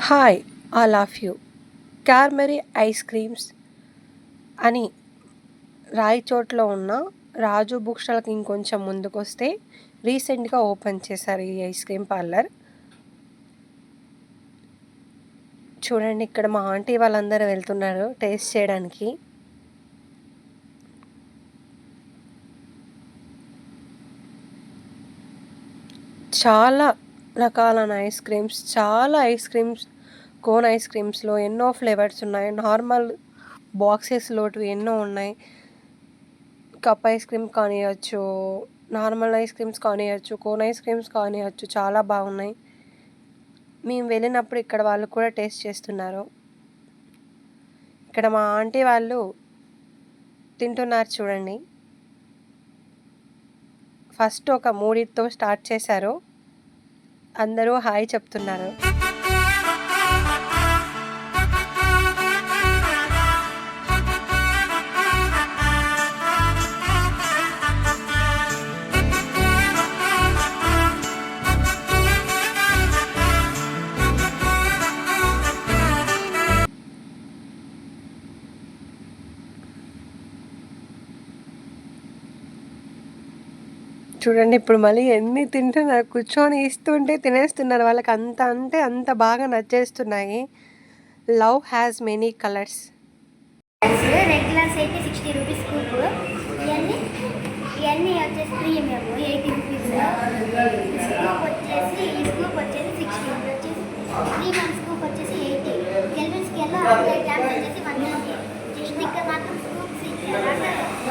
Hi all of you. క్యార్మెరీ ice creams అని రాయచోట్లో ఉన్న రాజు బుక్ స్టాల్కి ఇంకొంచెం ముందుకు వస్తే రీసెంట్గా ఓపెన్ చేశారు ఈ ఐస్ క్రీమ్ పార్లర్. చూడండి ఇక్కడ మా ఆంటీ వాళ్ళందరూ వెళ్తున్నారు టేస్ట్ చేయడానికి. చాలా రకాలైన ఐస్ క్రీమ్స్ చాలా ఐస్ క్రీమ్స్ కోన్ ఐస్ క్రీమ్స్లో ఎన్నో ఫ్లేవర్స్ ఉన్నాయి. నార్మల్ బాక్సెస్లో ఎన్నో ఉన్నాయి. కప్ ఐస్ క్రీమ్ కానివ్వచ్చు నార్మల్ ఐస్ క్రీమ్స్ కానివ్వచ్చు కోన్ ఐస్ క్రీమ్స్ కానివ్వచ్చు చాలా బాగున్నాయి. మేము వెళ్ళినప్పుడు ఇక్కడ వాళ్ళు కూడా టేస్ట్ చేస్తున్నారు. ఇక్కడ మా ఆంటీ వాళ్ళు తింటున్నారు చూడండి. ఫస్ట్ ఒక మూడితో స్టార్ట్ చేశారు. అందరూ హాయ్ చెప్తున్నారు. చూడండి ఇప్పుడు మళ్ళీ ఎన్ని తింటున్నారు కూర్చొని ఇస్తుంటే తినేస్తున్నారు. వాళ్ళకి అంత అంటే అంత బాగా నచ్చేస్తున్నాయి. Love has many colours regulars అయితే సిక్స్టీ రూపీస్ ఇవన్నీ ఇవన్నీ వచ్చేసి ప్రీమియం ఎయిటీ రూపీస్ స్కూప్ వచ్చేసి ఈ స్కూప్ వచ్చేసి సిక్స్టీ వచ్చేసి స్కూప్ వచ్చేసి ఎయిటీ హండ్రెడ్ గ్రామ్స్ వచ్చేసి వన్ ఫిఫ్టీ స్టిక్కర్ మాత్రం స్కూప్స్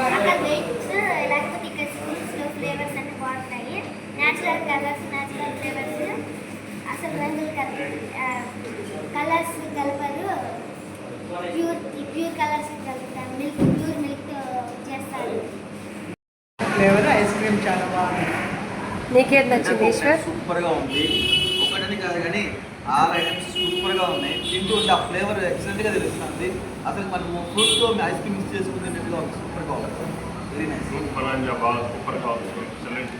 అక్కడ వెయిట్స్ లేకపోతే ఇక్కడ స్కూప్స్లో ఫ్లేవర్స్ అన్ని బాగుంటాయి న్యాచురల్ కలర్స్ న్యాచురల్ ఫ్లేవర్స్ అసలు రంగులు కలర్స్ కలపరు. ప్యూర్ ప్యూర్ కలర్స్ కలుపుతారు. మిల్క్ ప్యూర్ మిల్క్ చేస్తారు. ఫ్లేవర్ ఐస్ క్రీమ్ చాలా బాగుంది. నీకేది నచ్చింది ఈశ్వర్? సూపర్గా ఉంది. ఒకటని కాదు కానీ ఆరు ఐటమ్స్ సూపర్గా ఉన్నాయి. తింటూ ఉంటే ఆ ఫ్లేవర్ ఎక్సలెంట్గా తెలుస్తుంది. అసలు మనము ఫ్రూట్తో ఐస్ క్రీమ్ మిక్స్ చేసుకునేట్టుగా సూపర్గా ఉంది. వెరీ నైస్ సూపర్ అని బాగా సూపర్గా ఉంది. ఎక్సలెంట్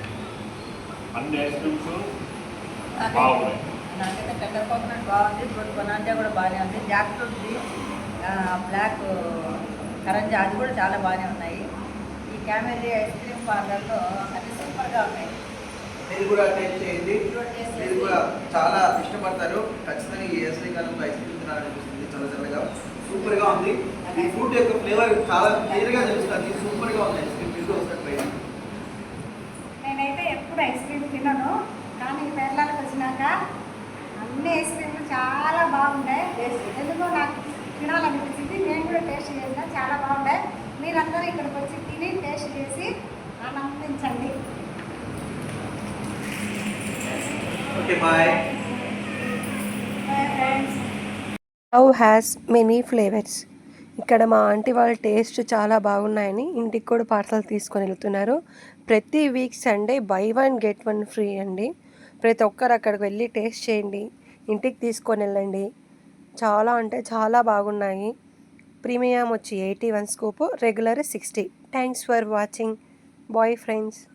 అన్ని ఐస్ క్రీమ్స్ బాగున్నాయి. నాకైతే పెప్పర్ కోకోనట్ బాగుంది ఫ్రూట్ బనానా కూడా బాగానే ఉంది. జాక్ ఫ్రూట్ది బ్లాక్ కరంజా అది కూడా చాలా బాగానే ఉన్నాయి. ఈ క్యామెరీ ఐస్ క్రీమ్ పార్లర్లో అన్ని సూపర్గా ఉన్నాయి. మీరు కూడా టేస్ట్ చేయండి. మీరు కూడా చాలా ఇష్టపడతారు. ఖచ్చితంగా ఈ వేసవి కాలంలో ఐస్ క్రీమ్ తినాలనిపిస్తుంది చాలా చల్లగా. సూపర్గా ఉంది. ఈ ఫ్రూట్ యొక్క ఫ్లేవర్ చాలా క్లియర్గా తెలుస్తుంది. సూపర్గా ఉంది ఐస్ క్రీమ్. మీరు కూడా ఒకసారి. నేనైతే ఎప్పుడు ఐస్ క్రీమ్ తినను కానీ కేరళకి వచ్చినాక ఐస్ క్రీమ్లు చాలా బాగుంటాయి. ఎందుకో నాకు తినాలనిపించింది. నేను కూడా టేస్ట్ చేసిన. చాలా బాగుంటాయి. మీరందరూ ఇక్కడికి వచ్చి తిని టేస్ట్ చేసి ఆనందించండి okay bye friends love has many flavours ఇక్కడ మా ఆంటీ వాళ్ళ టేస్ట్ చాలా బాగున్నాయని ఇంటికి కూడా పార్సల్ తీసుకొని వెళ్తున్నారు. ప్రతి week Sunday buy one get one free అండి. ప్రతి ఒక్కరు అక్కడికి వెళ్ళి టేస్ట్ చేయండి. ఇంటికి తీసుకొని వెళ్ళండి. చాలా అంటే చాలా బాగున్నాయి. ప్రీమియం వచ్చి eighty one scoop regular sixty. Thanks for watching bye friends